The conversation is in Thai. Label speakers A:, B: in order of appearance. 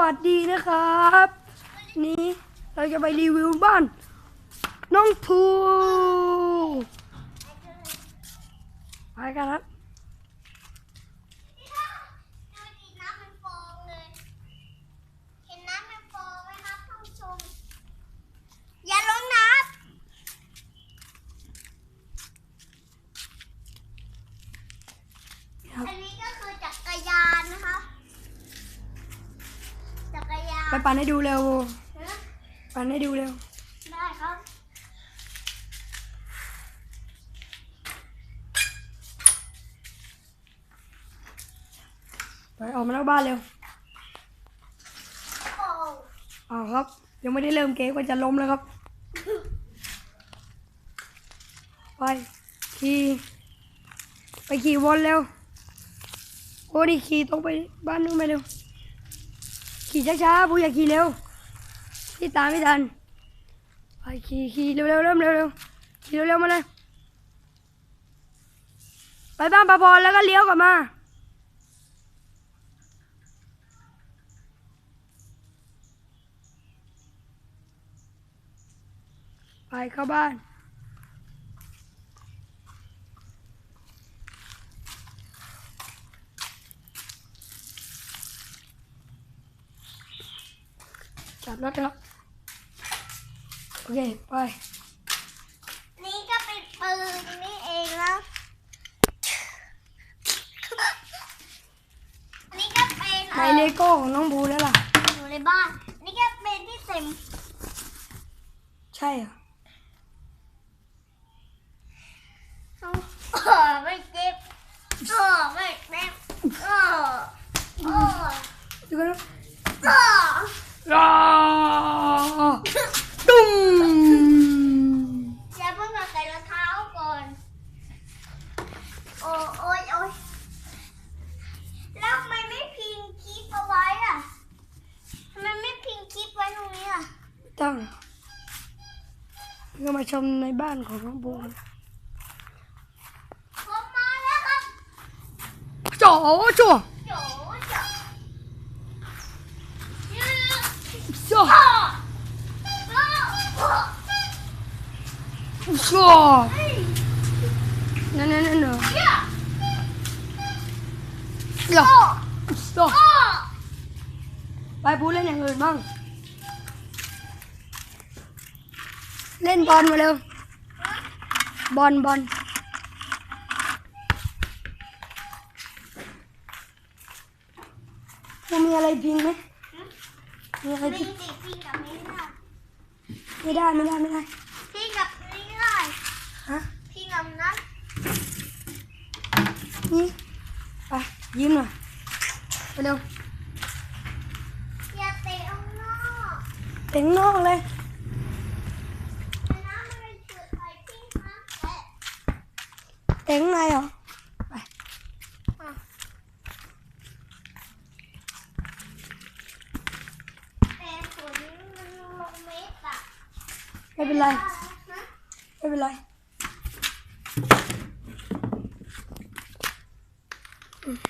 A: วัสดีนะครับ นี่เราจะไปรีวิวบ้าน น้องภูไปกันครับ
B: ดูดิน้ำมันฟองเลย เห็นน้ำมันฟองไหมครับท่านผู้ชม อย่าลงน้
A: ครับำ
B: อันนี้ก็คือจักรยานนะคะจักรยาน
A: ไปปั่นให้ดูเร็ว
B: นะ
A: ปั่นให้ดูเร็ว
B: ได้ครับ
A: ไปออกมาหน้าบ้านเร็ว
B: โอ้
A: เอาครับ ยังไม่ได้เริ่มเกมก็จะล้มแล้วครับ ไปขี่ไปขี่วนเร็ว โอ้นี่ขี่ตรงไปบ้านนู้นไปเร็ว ขี่ช้าๆผู้อย่าขี่เร็วพี่ตามไม่ทันไปขี่ขี่เร็วๆเริ่มเร็วๆขี่เร็วๆมาเลยไปบ้านปะพรแล้วก็เลี้ยวกลับมาไปเข้าบ้าน จับรถครับโอเคไป
B: นี่ก็เป็นปืนนี่เองแล้วนี่ก็เป็น
A: ในเลโก้ของน้องบูแล้วล่ะ
B: อยู่ในบ้าน นี่ก็เป็นที่เต็ม
A: ใช่เหรอ
B: โอ้ไม่เจ็บโอ้ไม่เจ็บโอ้โอ้
A: ดูกันนะ
B: โอ้
A: อ้าตุ้ม
B: อย่าเพิ่งมาใส่รองเท้าก่อน โอ้โอ้ยโอ้ยแล้วทำไมไม่พิงคลิปเอาไว้อะทำไมไม่พิงคลิปไว้ตรงนี้อะ
A: ตั้ง ก็มาชมในบ้านของน้องบู
B: ผมมาแล้วครับ
A: จ๋อจ๋อ
B: โจโจยืด
A: จ๋อ
B: พ่อพ่อพ่อ
A: จ๋อ
B: เฮ้ย
A: นั่นนั่นนั่นเหรอ
B: เหี้ย
A: จ๋อจ๋อ
B: พ่อ
A: ไปบูเล่นอย่างอื่นบ้าง เล่นบอลมาเร็ว บอลบอลกูมีอะไรพิงไหมมีอะไร
B: ไม่
A: พิง
B: ติดพิงกับนี้ได้
A: ไม่ได้ไม่ได้ไม่ได้
B: พิงกับนี้ได้
A: ฮะ
B: พิงกับนั้น
A: นี่ไปยิ้มหน่อยไปเร็ว
B: อย่าเตะข้างนอก
A: เต็งนอกเลย
B: แต่น้ำมันเลยเกิดไปพิงนะแตะ
A: เต็งในเหรอ